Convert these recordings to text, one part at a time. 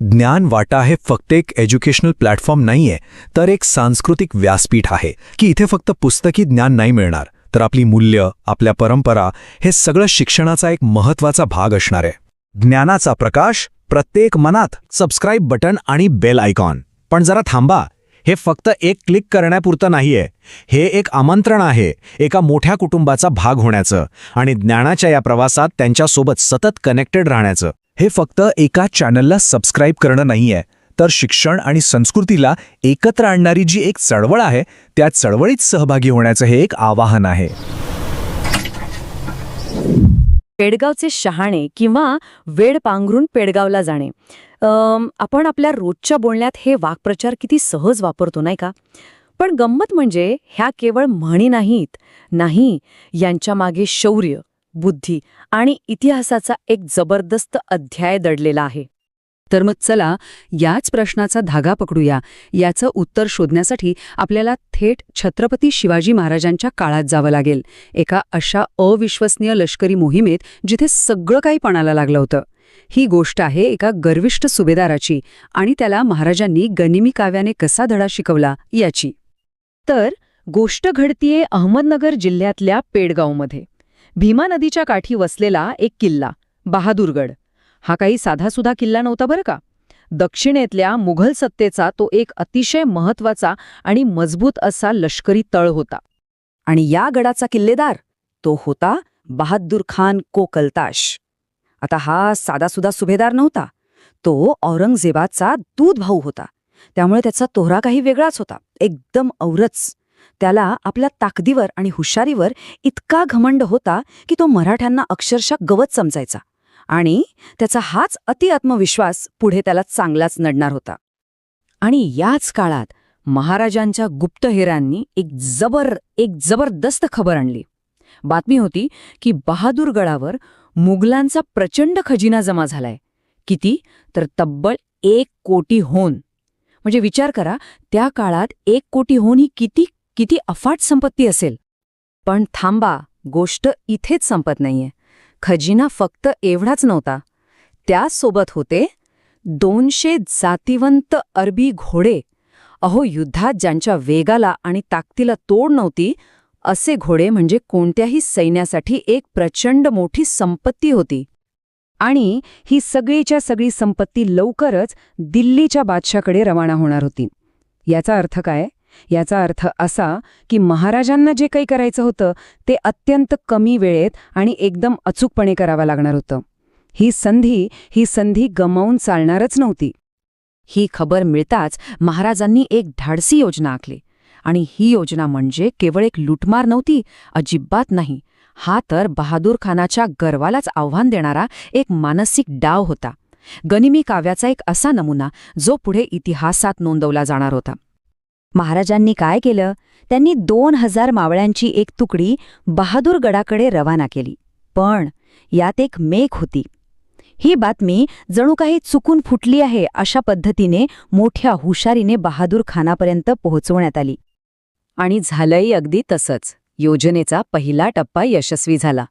ज्ञान वाटा हे फक्त एक एज्युकेशनल प्लॅटफॉर्म नाहीये तर एक सांस्कृतिक व्यासपीठ आहे की इथे फक्त पुस्तकी ज्ञान नाही मिळणार. तर आपली मूल्य आपल्या परंपरा हे सगळं शिक्षणाचा एक महत्त्वाचा भाग असणार आहे. ज्ञानाचा प्रकाश प्रत्येक मनात सबस्क्राईब बटन आणि बेल आयकॉन पण जरा थांबा हे फक्त एक क्लिक करण्यापुरतं नाहीये. हे एक आमंत्रण आहे एका मोठ्या कुटुंबाचा भाग होण्याचं आणि ज्ञानाच्या या प्रवासात त्यांच्यासोबत सतत कनेक्टेड राहण्याचं. हे फक्त एका चॅनलला सबस्क्राईब करणं नाहीये तर शिक्षण आणि संस्कृतीला एकत्र आणणारी जी एक चळवळ आहे त्या चळवळीत सहभागी होण्याचं हे एक आवाहन आहे. पेडगावचे शहाणे किंवा वेड पांघरून पेडगावला जाणे. आपण आपल्या रोजच्या बोलण्यात हे वाक्प्रचार किती सहज वापरतो नाही का? पण गंमत म्हणजे ह्या केवळ म्हणी नाहीत नाही यांच्या मागे शौर्य. बुद्धी आणि इतिहासाचा एक जबरदस्त अध्याय दडलेला आहे. तर मग चला याच प्रश्नाचा धागा पकडूया. याचं उत्तर शोधण्यासाठी आपल्याला थेट छत्रपती शिवाजी महाराजांच्या काळात जावं लागेल. एका अशा अविश्वसनीय लष्करी मोहिमेत जिथे सगळं काही पणाला लागलं होतं. ही गोष्ट आहे एका गर्विष्ठ सुभेदाराची आणि त्याला महाराजांनी गनिमी काव्याने कसा धडा शिकवला याची. तर गोष्ट घडतीये अहमदनगर जिल्ह्यातल्या पेडगावमध्ये. भीमा नदीच्या काठी वसलेला एक किल्ला बहादूरगड. हा काही साधासुधा किल्ला नव्हता बरं का? दक्षिणेतल्या मुघल सत्तेचा तो एक अतिशय महत्त्वाचा आणि मजबूत असा लष्करी तळ होता. आणि या गडाचा किल्लेदार तो होता बहादूर खान कोकलताश. आता हा साधासुधा सुभेदार नव्हता. तो औरंगजेबाचा दूध भाऊ होता. त्यामुळे त्याचा तोहरा काही वेगळाच होता. एकदम औरच. त्याला आपल्या ताकदीवर आणि हुशारीवर इतका घमंड होता की तो मराठ्यांना अक्षरशः गवत समजायचा. आणि त्याचा हाच अतिआत्मविश्वास पुढे त्याला चांगलाच नडणार होता. आणि याच काळात महाराजांच्या गुप्तहेरांनी एक जबर एक जबरदस्त खबर आणली. बातमी होती की बहादूरगडावर मुघलांचा प्रचंड खजिना जमा झालाय. किती? तर तब्बल एक कोटी होन म्हणजे विचार करा त्या काळात एक कोटी होन ही किती किती अफाट संपत्ती असेल. पण थांबा गोष्ट इथेच संपत नाहीये. खजिना फक्त एवढाच नव्हता. त्यासोबत होते दोनशे जातिवंत अरबी घोडे. अहो युद्धात ज्यांच्या वेगाला आणि ताकदीला तोड नव्हती असे घोडे म्हणजे कोणत्याही सैन्यासाठी एक प्रचंड मोठी संपत्ती होती. आणि ही सगळीच्या सगळी संपत्ती लवकरच दिल्लीच्या बादशाकडे रवाना होणार होती. याचा अर्थ काय? याचा अर्थ असा की महाराजांना जे काही करायचं होतं ते अत्यंत कमी वेळेत आणि एकदम अचूकपणे करावं लागणार होतं. ही संधी ही संधी गमावून चालणारच नव्हती. ही खबर मिळताच महाराजांनी एक धाडसी योजना आखली. आणि ही योजना म्हणजे केवळ एक लुटमार नव्हती अजिबात नाही. हा तर बहादूर खानाच्या गर्वालाच आव्हान देणारा एक मानसिक डाव होता. गनिमी काव्याचा एक असा नमुना जो पुढे इतिहासात नोंदवला जाणार होता. महाराजांनी काय केलं? त्यांनी दोन हजार मावळ्यांची एक तुकडी बहादूरगडाकडे रवाना केली. पण यात एक मेघ होती. ही बातमी जणू काही चुकून फुटली आहे अशा पद्धतीने मोठ्या हुशारीने बहादूर खानापर्यंत पोहोचवण्यात आली. आणि झालंही अगदी तसंच. योजनेचा पहिला टप्पा यशस्वी झाला.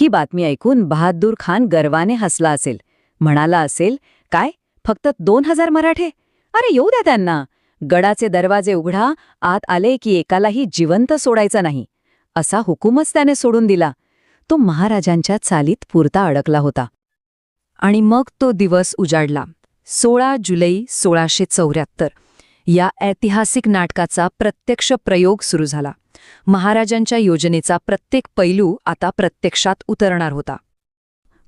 ही बातमी ऐकून बहादूर खान गर्वाने हसला असेल. म्हणाला असेल काय? फक्त दोन हजार मराठे? अरे येऊ द्या त्यांना. गडाचे दरवाजे उघडा आत आले की एकालाही जिवंत सोडायचा नाही. असा हुकूमच त्याने सोडून दिला. तो महाराजांच्या चालीत पुरता अडकला होता. आणि मग तो दिवस उजाडला. सोळा जुलै सोळाशे चौऱ्याहत्तर. या ऐतिहासिक नाटकाचा प्रत्यक्ष प्रयोग सुरू झाला. महाराजांच्या योजनेचा प्रत्येक पैलू आता प्रत्यक्षात उतरणार होता.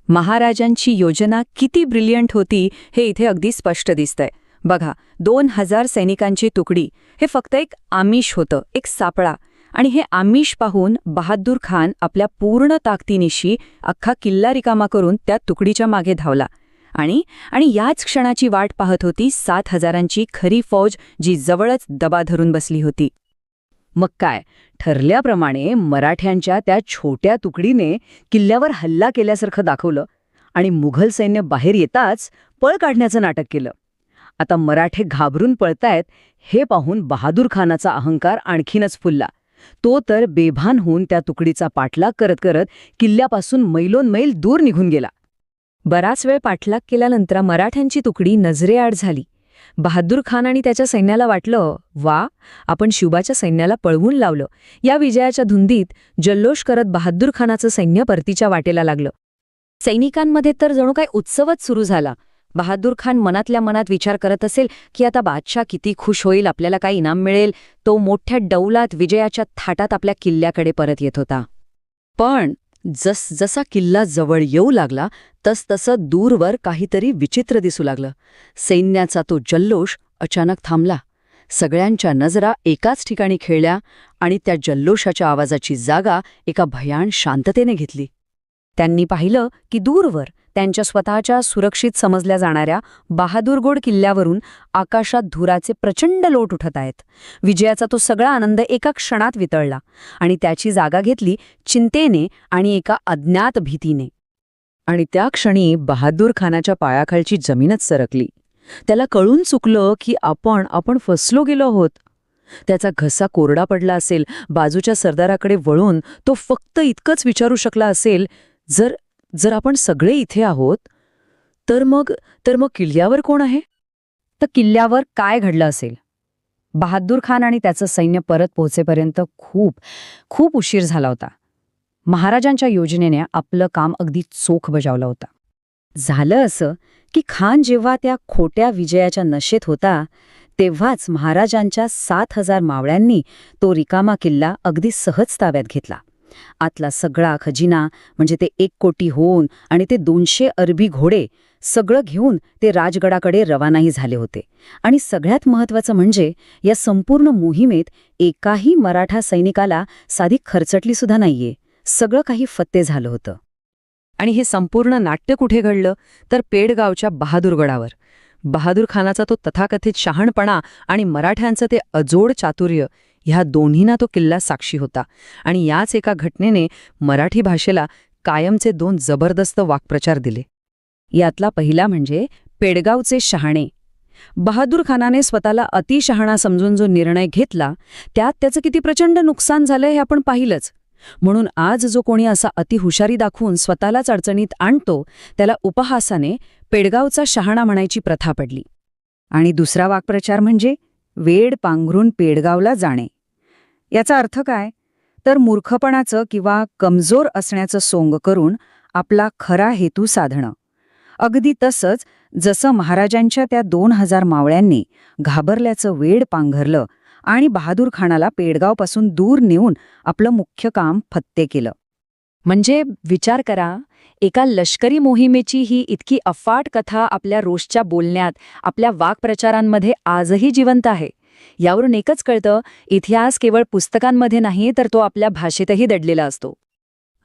महाराजांची योजना किती ब्रिलियंट होती हे इथे अगदी स्पष्ट दिसतंय. बघा दोन हजार सैनिकांची तुकडी हे फक्त एक आमिष होतं एक सापळा. आणि हे आमिष पाहून बहादूर खान आपल्या पूर्ण ताकदीनिशी अख्खा किल्ला रिकामा करून त्या तुकडीच्या मागे धावला. आणि आणि याच क्षणाची वाट पाहत होती सात हजारांची खरी फौज जी जवळच दबा धरून बसली होती. मग काय? ठरल्याप्रमाणे मराठ्यांच्या त्या छोट्या तुकडीने किल्ल्यावर हल्ला केल्यासारखं दाखवलं. आणि मुघल सैन्य बाहेर येताच पळ काढण्याचं नाटक केलं. आता मराठे घाबरून पळतायत हे पाहून बहादूर खानाचा अहंकार आणखीनच फुलला. तो तर बेभान होऊन त्या तुकडीचा पाठलाग करत करत किल्ल्यापासून मैलोन मैल दूर निघून गेला. बराच वेळ पाठलाग केल्यानंतर मराठ्यांची तुकडी नजरेआड झाली. बहादूर खान आणि त्याच्या सैन्याला वाटलं वा आपण शिवबाच्या सैन्याला पळवून लावलं. या विजयाच्या धुंदीत जल्लोष करत बहादूर खानाचं सैन्य परतीच्या वाटेला लागलं. सैनिकांमध्ये तर जणू काय उत्सवच सुरू झाला. बहादूर खान मनातल्या मनात विचार करत असेल की आता बादशाह किती खुश होईल आपल्याला काय इनाम मिळेल? तो मोठ्या डौलात विजयाच्या थाटात आपल्या किल्ल्याकडे परत येत होता. पण जसजसा किल्ला जवळ येऊ लागला तसतसं दूरवर काहीतरी विचित्र दिसू लागलं. सैन्याचा तो जल्लोष अचानक थांबला. सगळ्यांच्या नजरा एकाच ठिकाणी खेळल्या आणि त्या जल्लोषाच्या आवाजाची जागा एका भयान शांततेने घेतली. त्यांनी पाहिलं की दूरवर त्यांच्या स्वतःच्या सुरक्षित समजल्या जाणाऱ्या बहादूरगोड किल्ल्यावरून आकाशात धुराचे प्रचंड लोट उठत आहेत. विजयाचा तो सगळा आनंद एका क्षणात वितळला आणि त्याची जागा घेतली चिंतेने आणि एका अज्ञात भीतीने. आणि त्या क्षणी बहादूर खानाच्या पायाखालची जमीनच सरकली. त्याला कळून चुकलं की आपण आपण फसलो गेलो आहोत. त्याचा घसा कोरडा पडला असेल बाजूच्या सरदाराकडे वळून तो फक्त इतकंच विचारू शकला असेल जर जर आपण सगळे इथे आहोत तर मग तर मग किल्ल्यावर कोण आहे? तर किल्ल्यावर काय घडलं असेल? बहादूर खान आणि त्याचं सैन्य परत पोहोचेपर्यंत खूप खूप उशीर झाला होता. महाराजांच्या योजनेने आपलं काम अगदी चोख बजावलं होतं. झालं असं की खान जेव्हा त्या खोट्या विजयाच्या नशेत होता तेव्हाच महाराजांच्या सात हजार मावळ्यांनी तो रिकामा किल्ला अगदी सहज ताब्यात घेतला. आतला सगळा खजिना म्हणजे ते एक कोटी होऊन आणि ते दोनशे अरबी घोडे सगळं घेऊन ते राजगडाकडे रवानाही झाले होते. आणि सगळ्यात महत्वाचं म्हणजे या संपूर्ण मोहिमेत एकाही मराठा सैनिकाला साधी खरचटली सुद्धा नाहीये. सगळं काही फत्ते झालं होतं. आणि हे संपूर्ण नाट्य कुठे घडलं? तर पेडगावच्या बहादूरगडावर बहादूर खानाचा तो तथाकथित शहाणपणा आणि मराठ्यांचं ते अजोड चातुर्य ह्या दोन्हींना तो किल्ला साक्षी होता. आणि याच एका घटनेने मराठी भाषेला कायमचे दोन जबरदस्त वाक्प्रचार दिले. यातला पहिला म्हणजे पेडगावचे शहाणे. बहादूर खानाने स्वतःला अतिशहाणा समजून जो निर्णय घेतला त्यात त्याचं किती प्रचंड नुकसान झालं हे आपण पाहिलंच. म्हणून आज जो कोणी असा अतिहुशारी दाखवून स्वतःलाच अडचणीत आणतो त्याला उपहासाने पेडगावचा शहाणा म्हणायची प्रथा पडली. आणि दुसरा वाक्प्रचार म्हणजे वेड पांघरून पेडगावला जाणे. याचा अर्थ काय? तर मूर्खपणाचं किंवा कमजोर असण्याचं सोंग करून आपला खरा हेतू साधणं. अगदी तसंच जसं महाराजांच्या त्या दोन हजार मावळ्यांनी घाबरल्याचं वेड पांघरलं आणि बहादूर खानाला पेडगावपासून दूर नेऊन आपलं मुख्य काम फत्ते केलं. म्हणजे विचार करा एका लष्करी मोहिमेची ही इतकी अफाट कथा आपल्या रोजच्या बोलण्यात आपल्या वाक्प्रचारांमध्ये आजही जिवंत आहे. यावरून एकच कळतं इतिहास केवळ पुस्तकांमध्ये नाही तर तो आपल्या भाषेतही दडलेला असतो.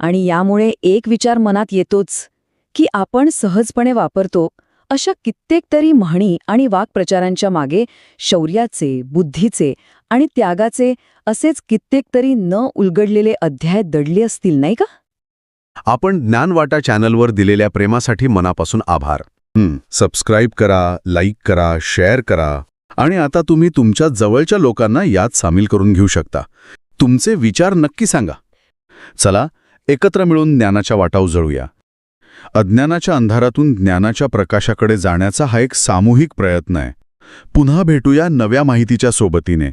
आणि यामुळे एक विचार मनात येतोच की आपण सहजपणे वापरतो अशा कित्येक तरी म्हणी आणि वाक्प्रचारांच्या मागे शौर्याचे बुद्धीचे आणि त्यागाचे असेच कित्येक तरी न उलगडलेले अध्याय दडले असतील नाही का? आपण ज्ञानवाटा चॅनलवर दिलेल्या प्रेमासाठी मनापासून आभार. सबस्क्राईब करा लाईक करा शेअर करा. आणि आता तुम्ही तुमच्या जवळच्या लोकांना यात सामील करून घेऊ शकता. तुमचे विचार नक्की सांगा. चला एकत्र मिळून ज्ञानाच्या वाटा उजळूया अज्ञानाच्या अंधारातून ज्ञानाच्या प्रकाशाकडे जाण्याचा हा एक सामूहिक प्रयत्न आहे. पुन्हा भेटूया नव्या माहितीच्या सोबतीने.